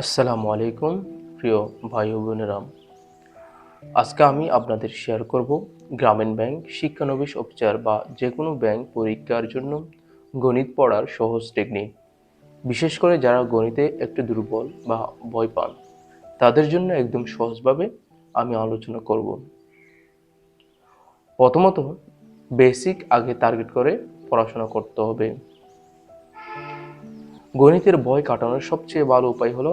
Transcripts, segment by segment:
আসসালামু আলাইকুম, প্রিয় ভাই বোনেরা। আজকে আমি আপনাদের শেয়ার করব গ্রামীণ ব্যাংক, শিক্ষানবিশ অফিসার বা যে কোনো ব্যাংক পরীক্ষার জন্য গণিত পড়ার সহজ টেকনিক বিশেষ করে যারা গণিতে একটু দুর্বল বা ভয় পান, তাদের জন্য একদম সহজভাবে আমি আলোচনা করব। প্রথমত বেসিক আগে টার্গেট করে পড়াশোনা করতে হবে। গণিতের ভয় কাটানোর সবচেয়ে ভালো উপায় হলো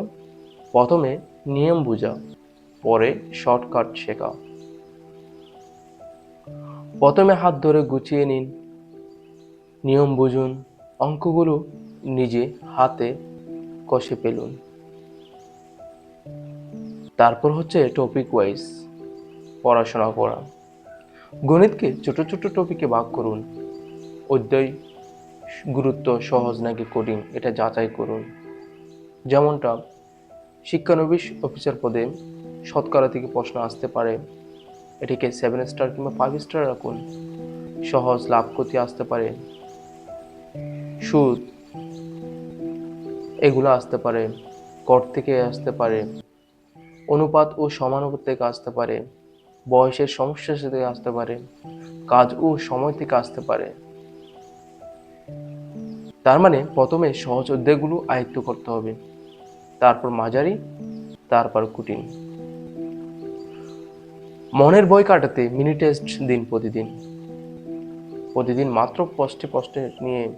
প্রথমে নিয়ম বোঝা, পরে শর্টকাট শেখা। প্রথমে হাত ধরে গুছিয়ে নিন, নিয়ম বুঝুন, অঙ্কগুলো নিজে হাতে কষে পেলুন তারপর হচ্ছে টপিক ওয়াইজ পড়াশোনা করা। গণিতকে ছোট ছোট টপিকে ভাগ করুন, অধ্যায় গুরুত্ব সহজ নাকি কঠিন, এটা যাচাই করুন। যেমনটা শিক্ষানবিশ অফিসার পদে শতকরা থেকে প্রশ্ন আসতে পারে, এটিকে সেভেন স্টার কিংবা ফাইভ স্টার রাখুন। সহজ লাভ ক্ষতি আসতে পারে। সুদ, এগুলো আসতে পারে, কর থেকে আসতে পারে, অনুপাত ও সমানুপাত থেকে আসতে পারে, বয়সের সমস্যা থেকে আসতে পারে, কাজ ও সময় থেকে আসতে পারে। তার মানে প্রথমে সহজ অধ্যায়গুলো আয়ত্ত করতে হবে। তারপর মাঝারি, তারপর কুটিন মনের বই কাটাতে মিনি টেস্ট দিন প্রতিদিন। প্রতিদিন মাত্র পোস্টে পোস্টে নিয়ে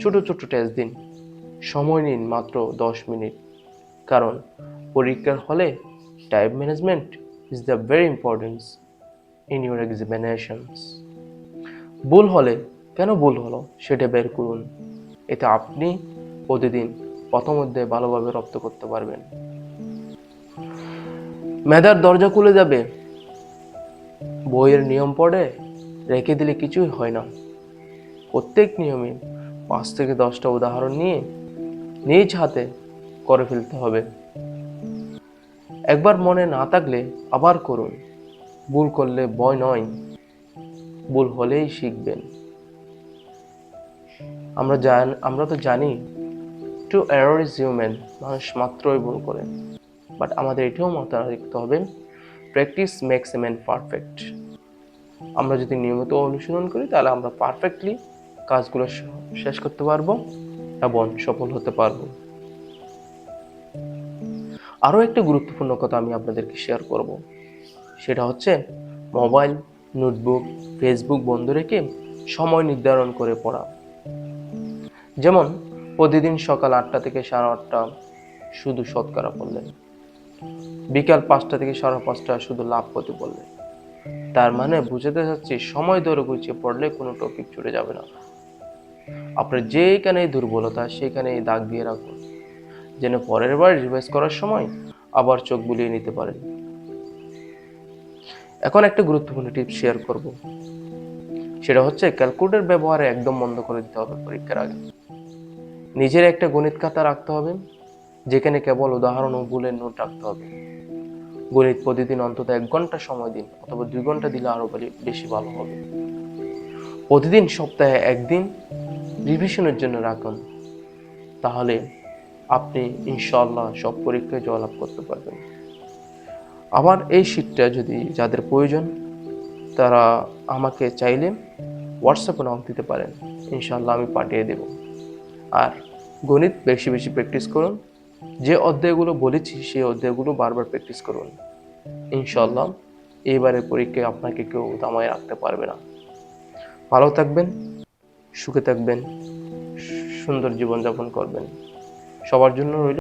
ছোট ছোট টেস্ট দিন। সময় নিন মাত্র দশ মিনিট। কারণ পরীক্ষার হলে time management is the very importance in your examinations ভুল হলে কেন ভুল হলো সেটা বের করুন। এতে আপনি প্রতিদিন প্রথম ভালোভাবে রপ্ত করতে পারবেন। মেধার দরজা খুলে যাবে। বইয়ের নিয়ম পড়ে রেখে দিলে কিছুই হয় না। প্রত্যেক নিয়মে পাঁচ থেকে দশটা উদাহরণ নিয়ে নিজ হাতে করে ফেলতে হবে। একবার মনে না থাকলে আবার করুন। ভুল করলে ভয় নয়। ভুল হলেই শিখবেন। আমরা জান আমরা তো জানি টু এরর ইজ হিউম্যান মানুষ মাত্রই ভুল করে। বাট আমাদের এটাও মাথায় রাখতে হবে practice makes a man perfect আমরা যদি নিয়মিত অনুশীলন করি, তাহলে আমরা পারফেক্টলি কাজগুলো শেষ করতে পারব এবং সফল হতে পারব। আরও একটি গুরুত্বপূর্ণ কথা আমি আপনাদেরকে শেয়ার করব। সেটা হচ্ছে মোবাইল নোটবুক ফেসবুক বন্ধ রেখে সময় নির্ধারণ করে পড়া। যেমন, প্রতিদিন সকাল আটটা থেকে সাড়ে আটটা শুধু শতকরা পড়লেন। বিকাল পাঁচটা থেকে সাড়ে পাঁচটা শুধু লাভ করতে বললেন তার মানে বুঝাতে চাচ্ছি, সময় ধরে গুছিয়ে পড়লে কোনো টপিক ছুটে যাবে না। আপনার যেখানে দুর্বলতা, সেখানেই দাগ দিয়ে রাখুন। যেন পরের বার রিভাইজ করার সময় আবার চোখ বুলিয়ে নিতে পারেন। এখন একটা গুরুত্বপূর্ণ টিপ শেয়ার করব। সেটা হচ্ছে ক্যালকুলেটর ব্যবহারে একদম বন্ধ করে দিতে হবে পরীক্ষার আগে। নিজের একটা গণিত খাতা রাখতে হবে, যেখানে কেবল উদাহরণ ও ভুলের নোট রাখতে হবে। গণিত প্রতিদিন অন্তত এক ঘণ্টা সময় দিন, অথবা দুই ঘণ্টা দিলে আরও বেশি ভালো হবে। প্রতিদিন সপ্তাহে একদিন রিভিশনের জন্য রাখুন। তাহলে আপনি ইনশাল্লাহ সব পরীক্ষায় জয়লাভ করতে পারবেন। আমার এই শীটটা যদি যাদের প্রয়োজন, তারা আমাকে চাইলে হোয়াটসঅ্যাপে নক দিতে পারেন। ইনশাল্লাহ আমি পাঠিয়ে দেব। আর গণিত বেশি বেশি প্র্যাকটিস করুন। যে অধ্যায়গুলো বলেছি, সেই অধ্যায়গুলো বারবার প্র্যাকটিস করুন। ইনশাল্লাহ এইবারের পরীক্ষায় আপনাকে কেউ দামায় রাখতে পারবে না। ভালো থাকবেন, সুখে থাকবেন, সুন্দর জীবনযাপন করবেন। সবার জন্য রইল